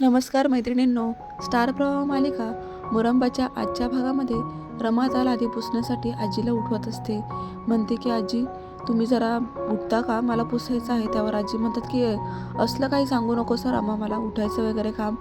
नमस्कार मैत्रिणींनो स्टार प्रवाह मालिका मुरंबाच्या आजच्या भागामध्ये रमा जाल आधी पुसण्यासाठी आजीला उठवत असते. म्हणते की आजी तुम्ही जरा उठता का? मला पुसायचं आहे. त्यावर आजी म्हणतात की असलं काही सांगू नको सर आम्हा मला उठायचं वगैरे काम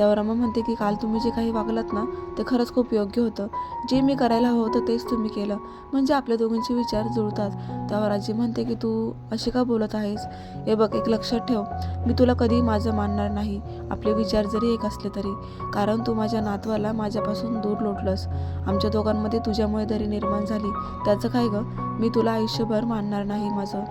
त्यावर रमा म्हणते की काल तुम्ही जे काही वागलात ना ते खरंच खूप योग्य होतं. जे मी करायला हवं होतं तेच तुम्ही केलं. म्हणजे आपल्या दोघींचे विचार जुळतात. त्यावर आजी म्हणते की तू अशी का बोलत आहेस? हे बघ एक लक्षात ठेव. मी तुला कधी माझं मानणार नाही. आपले विचार जरी एक असले तरी. कारण तू माझ्या नातवाला माझ्यापासून दूर लोटलंस. आमच्या दोघांमध्ये तुझ्यामुळे दरी निर्माण झाली. त्याचं काय गं? मी तुला आयुष्यभर मानणार नाही माझं.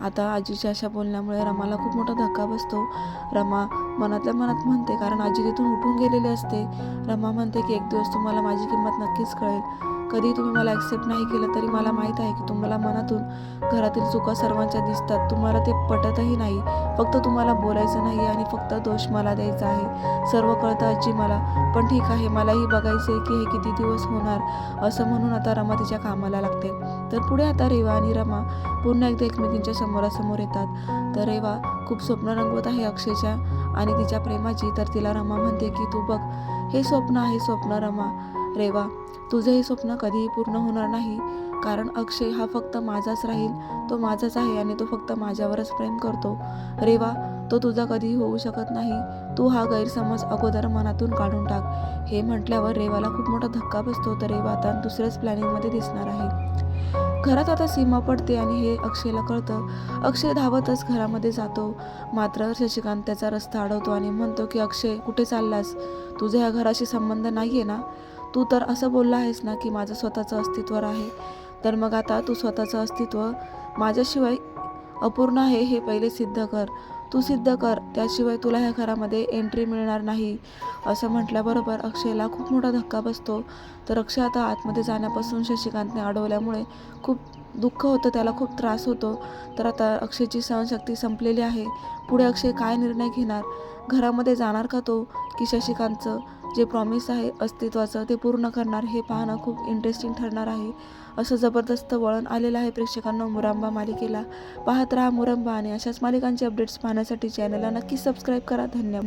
आता आजीच्या अशा बोलण्यामुळे रमाला खूप मोठा धक्का बसतो. रमा मनातल्या मनात म्हणते कारण आजी तिथून उठून गेलेली असते. रमा म्हणते की एक दिवस तुम्हाला माझी किंमत नक्कीच कळेल. कधी तुम्ही मला ॲक्सेप्ट नाही केलं तरी मला माहीत आहे की तुम्हाला मनातून घरातील चुका सर्वांच्या दिसतात. तुम्हाला ते पटतही नाही. फक्त तुम्हाला बोलायचं नाही आणि फक्त दोष मला द्यायचा आहे. सर्व कळतं आजी मला. पण ठीक आहे मलाही बघायचं आहे की हे किती दिवस होणार असं म्हणून आता रमा तिच्या कामाला लागते. तर पुढे आता रेवा आणि रमा पुन्हा एकदा एकमेकींच्या समोरासमोर येतात. तर रेवा खूप स्वप्न रंगवत आहे अक्षयच्या आणि तिच्या प्रेमाची. तर तिला रमा म्हणते की तू बघ हे स्वप्न आहे स्वप्न रमा. रेवा तुझं हे स्वप्न कधीही पूर्ण होणार नाही. कारण अक्षय हा फक्त माझाच राहील. तो माझाच आहे आणि तो फक्त माझ्यावरच प्रेम करतो. रेवा तो तुझा कधीही होऊ शकत नाही. तू हा गैरसमज अगोदर मनातून काढून टाक. हे म्हटल्यावर रेवाला खूप मोठा धक्का बसतो. तर रेवा आता दुसऱ्याच प्लॅनिंगमध्ये दिसणार आहे. घरात आता सीमा पडते आणि हे अक्षयला कळतं. अक्षय धावतच घरामध्ये जातो. मात्र शशिकांत त्याचा रस्ता अडवतो आणि म्हणतो की अक्षय कुठे चाललास? तुझा ह्या घराशी संबंध नाही आहे ना? तू तर असं बोलला आहेस ना की माझं स्वतःचं अस्तित्व आहे. तर मग आता तू स्वतःचं अस्तित्व माझ्याशिवाय अपूर्ण आहे हे पहिले सिद्ध कर. तू सिद्ध कर त्याशिवाय तुला ह्या घरामध्ये एंट्री मिळणार नाही. असं म्हटल्याबरोबर अक्षयला खूप मोठा धक्का बसतो. तर अक्षय आता आतमध्ये जाण्यापासून शशिकांतने अडवल्यामुळे खूप दुःख होतं त्याला खूप त्रास होतो. तर आता अक्षयची सहनशक्ती संपलेली आहे. पुढे अक्षय काय निर्णय घेणार? घरामध्ये जाणार का तो? की शशिकांतचं? जे प्रॉमिस आहे अस्तित्वाचं ते पूर्ण करणार हे पाहणं खूप इंटरेस्टिंग ठरणार आहे. असं जबरदस्त वळण आलेलं आहे प्रेक्षकांना मुरांबा मालिकेला. पाहत राहा मुरंबा आणि अशाच मालिकांचे अपडेट्स पाहण्यासाठी चॅनलला नक्की सबस्क्राईब करा. धन्यवाद.